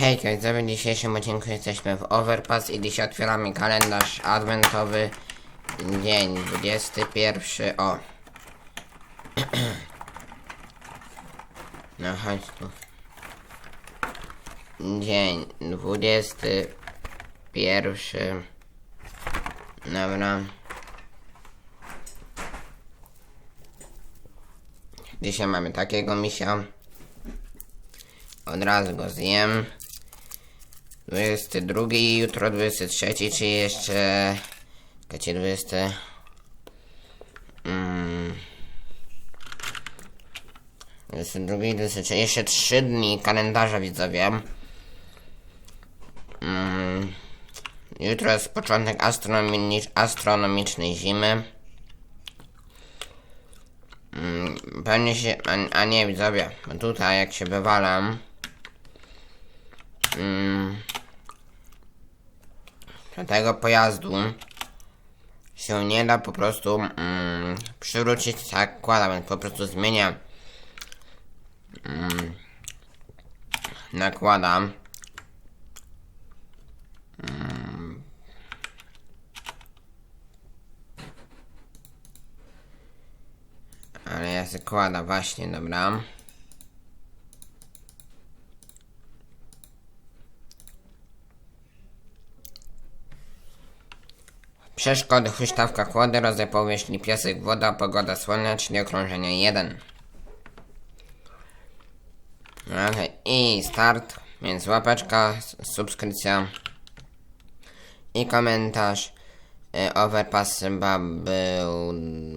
Hej, widzowie, w dzisiejszym odcinku jesteśmy w Overpass i dzisiaj otwieramy kalendarz adwentowy Dzień 21, o. No chodź tu. Dzień 21 Dobra. Dzisiaj mamy takiego misia. Od razu go zjem 22, jutro 23, czy jeszcze... Czekajcie, 20... Mm, 22, 23, jeszcze 3 dni kalendarza widzowie. Mm, jutro jest początek astronomicz, astronomicznej zimy. Mm, pewnie się... A, a nie widzowie, bo tutaj jak się wywalam... Mm, tego pojazdu się nie da po prostu mm, przywrócić tak kłada, więc po prostu zmienia mm, nakładam. Mm, ale ja zakładam właśnie, dobra Przeszkody, huśtawka kłody, rodzaj powierzchni, piasek, woda, pogoda słoneczna, okrążenie 1. Okej, i start, więc łapeczka, subskrypcja i komentarz. Y, Overpass chyba był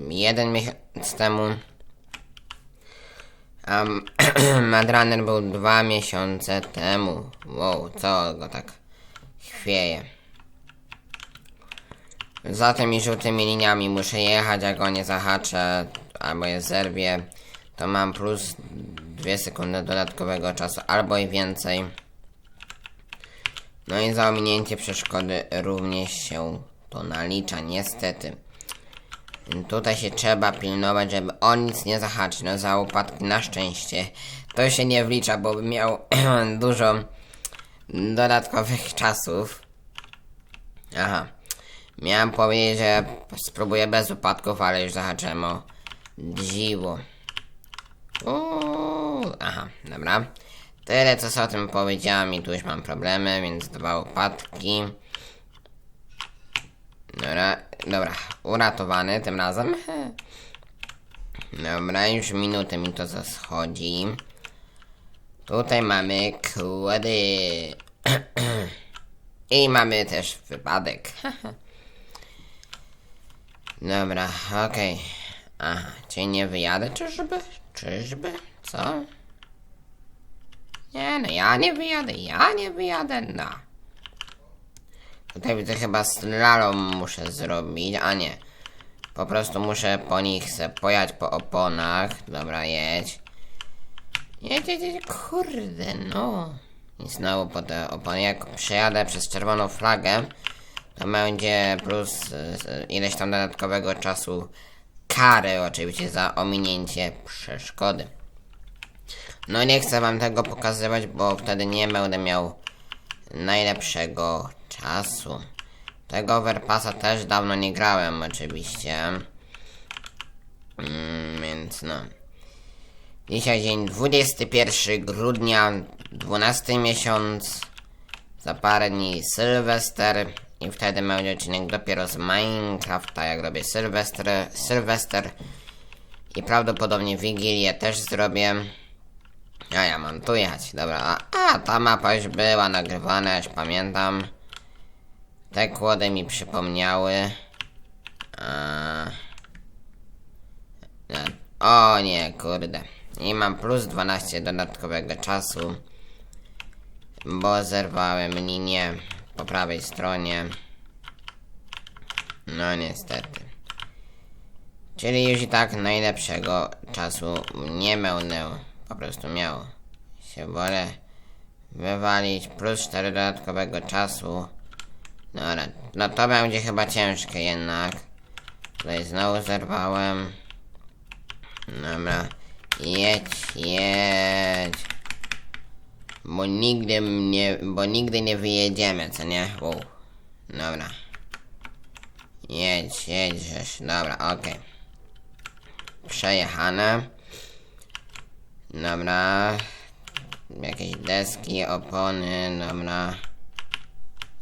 jeden miesiąc temu. A był dwa miesiące temu. Wow, co go tak chwieje. Za tymi żółtymi liniami muszę jechać, jak go nie zahaczę albo je zerwie, to mam plus 2 sekundy dodatkowego czasu albo i więcej. No i za ominięcie przeszkody również się to nalicza, niestety. Tutaj się trzeba pilnować, żeby on nic nie zahaczyć, no za upadki na szczęście. To się nie wlicza, bo miał dużo dodatkowych czasów. Aha. Miałem powiedzieć, że spróbuję bez upadków, ale już zahaczyłem o dziwo. Aha, dobra. Tyle co sobie o tym powiedziałem i tu już mam problemy, więc dwa upadki. Dobra, dobra, uratowany tym razem. Dobra, już minutę mi to zaschodzi. Tutaj mamy kłody. I mamy też wypadek. Dobra, okej. Aha, czyli nie wyjadę, czyżby? Czyżby? Co? Nie, no ja nie wyjadę, ja nie wyjadę, no. Tutaj widzę chyba slalom muszę zrobić, a nie. Po prostu muszę po nich se pojechać po oponach. Dobra, jedź. Jedź, jedź, jedź, kurde, no. I znowu po te opony, jak przejadę przez czerwoną flagę, to będzie plus y, y, ileś tam dodatkowego czasu kary oczywiście za ominięcie przeszkody. No nie chcę wam tego pokazywać, bo wtedy nie będę miał najlepszego czasu. Tego overpassa też dawno nie grałem oczywiście. Mm, więc no. Dzisiaj dzień 21 grudnia, 12 miesiąc. Za parę dni Sylwester i wtedy będzie odcinek dopiero z Minecrafta, jak robię Sylwester, Sylwester i prawdopodobnie Wigilię też zrobię. A ja mam tu jechać, dobra, a, a ta mapa już była nagrywana, już pamiętam. Te kłody mi przypomniały. A... O nie, kurde. I mam plus 12 dodatkowego czasu. Bo zerwałem linię po prawej stronie. No niestety. Czyli już i tak najlepszego czasu nie będę po prostu miał. Się wolę wywalić plus 4 dodatkowego czasu. Dobra, no to będzie chyba ciężkie jednak. Tutaj znowu zerwałem. Dobra. Jedź, jedź. Bo nigdy nie, bo nigdy nie wyjedziemy, co nie? Wow. Dobra. Jedź, jedź, żeż. Dobra, okej. Przejechane. Dobra. Jakieś deski, opony, dobra.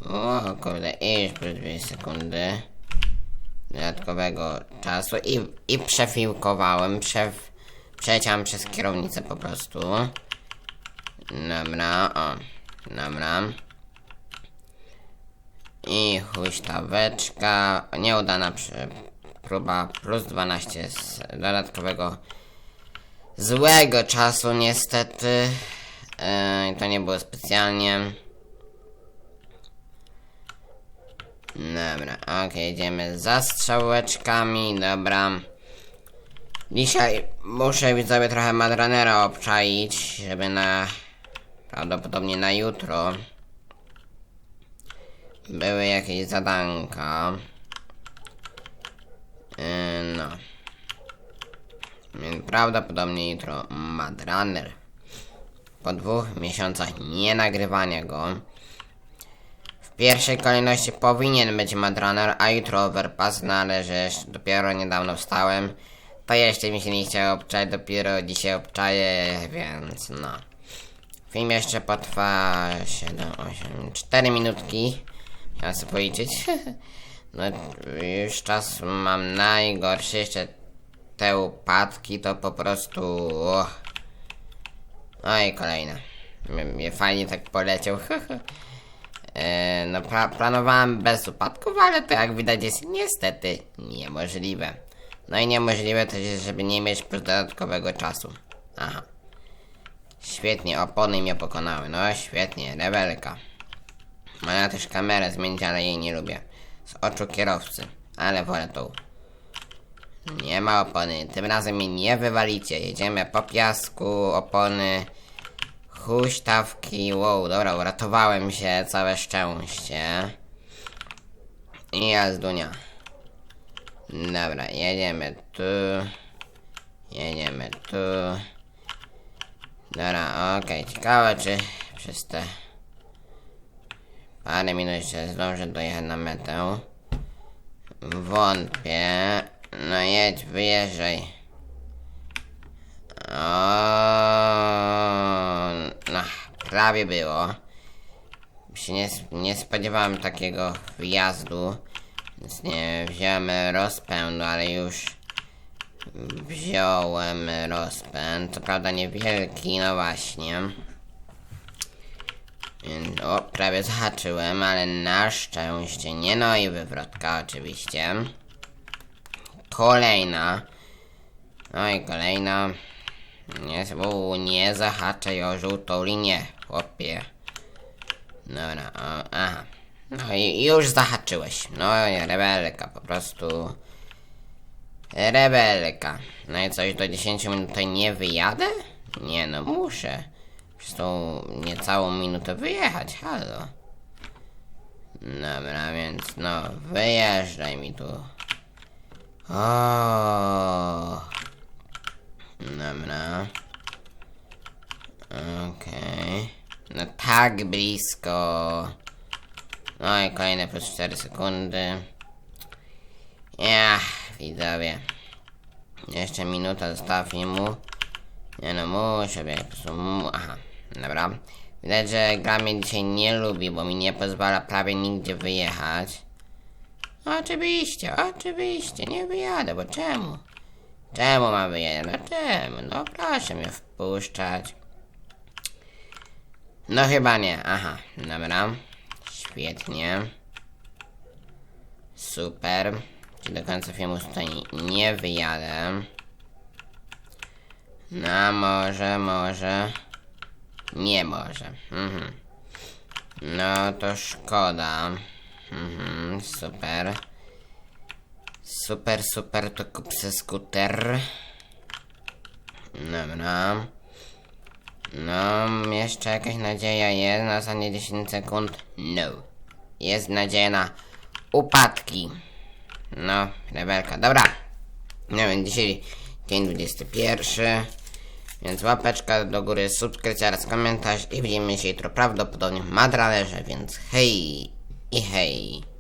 O kurde, iż przez dwie sekundy. Dodatkowego czasu i, i przefiłkowałem, prze, przeciąłem przez kierownicę po prostu. Dobra, o, dobra. I huśtaweczka, nieudana przy, próba plus 12 z dodatkowego złego czasu niestety. Yy, to nie było specjalnie. Dobra, okej, jedziemy za strzałeczkami, dobra. Dzisiaj muszę widzowie trochę Madranera obczaić, żeby na... Prawdopodobnie na jutro były jakieś zadanka. Yy, no. Więc prawdopodobnie jutro Madraner. Po dwóch miesiącach nie nagrywania go. W pierwszej kolejności powinien być Madraner, a jutro Overpass, no ale że dopiero niedawno wstałem. To jeszcze mi się nie chciało obczać, dopiero dzisiaj obczaję, więc no. Film jeszcze potrwa 7, 8, 4 minutki. Chciałem sobie policzyć. No już czas mam najgorszy, jeszcze te upadki to po prostu... Och. No i kolejne. M- Mnie fajnie tak poleciał. E, no pla planowałem bez upadków, ale to jak widać jest niestety niemożliwe. No i niemożliwe też jest, żeby nie mieć dodatkowego czasu. Aha. Świetnie, opony mnie pokonały. No świetnie, rebelka. Można też kamerę zmienić, ale jej nie lubię. Z oczu kierowcy. Ale wolę tą. Nie ma opony. Tym razem mnie nie wywalicie. Jedziemy po piasku, opony, huśtawki. Wow, dobra, uratowałem się. Całe szczęście. I jazdunia. Dobra, jedziemy tu. Jedziemy tu. Dobra, okej. Ciekawe, czy przez te parę minut jeszcze zdążę dojechać na metę. Wątpię. No jedź, wyjeżdżaj. O, no, prawie było. Się nie, nie spodziewałem takiego wjazdu. Więc nie wziąłem rozpędu, ale już wziąłem rozpęd. Co prawda niewielki, no właśnie. O, prawie zahaczyłem, ale na szczęście nie. No i wywrotka oczywiście. Kolejna. No i kolejna. Nie, u, nie zahaczaj o żółtą linię, chłopie. Dobra, o, aha. No i już zahaczyłeś. No i rebelka, po prostu. Rebelka. No i coś, do 10 minut tutaj nie wyjadę? Nie no, muszę. Przez tą niecałą minutę wyjechać, halo. Dobra, więc no, wyjeżdżaj mi tu. O. Dobra. Okej. No tak blisko. No i kolejne plus 4 sekundy. Ja, widzowie. Jeszcze minuta została filmu. Nie no, muszę biegać, po prostu. Aha, dobra. Widać, że gra mnie dzisiaj nie lubi, bo mi nie pozwala prawie nigdzie wyjechać. Oczywiście, oczywiście, nie wyjadę, bo czemu? Czemu mam wyjechać? No czemu? No proszę mnie wpuszczać. No chyba nie, aha, dobra. Świetnie. Super. Do końca filmu tutaj nie wyjadę? No może, może. Nie może. Mhm. No to szkoda. Mhm, super. Super, super, to kup se skuter. Dobra. No, jeszcze jakaś nadzieja jest na ostatnie 10 sekund? No. Jest nadzieja na upadki. No, rebelka. Dobra. No więc dzisiaj dzień 21. Więc łapeczka do góry, subskrypcja oraz komentarz i widzimy się jutro prawdopodobnie w Madralerze, więc hej i hej.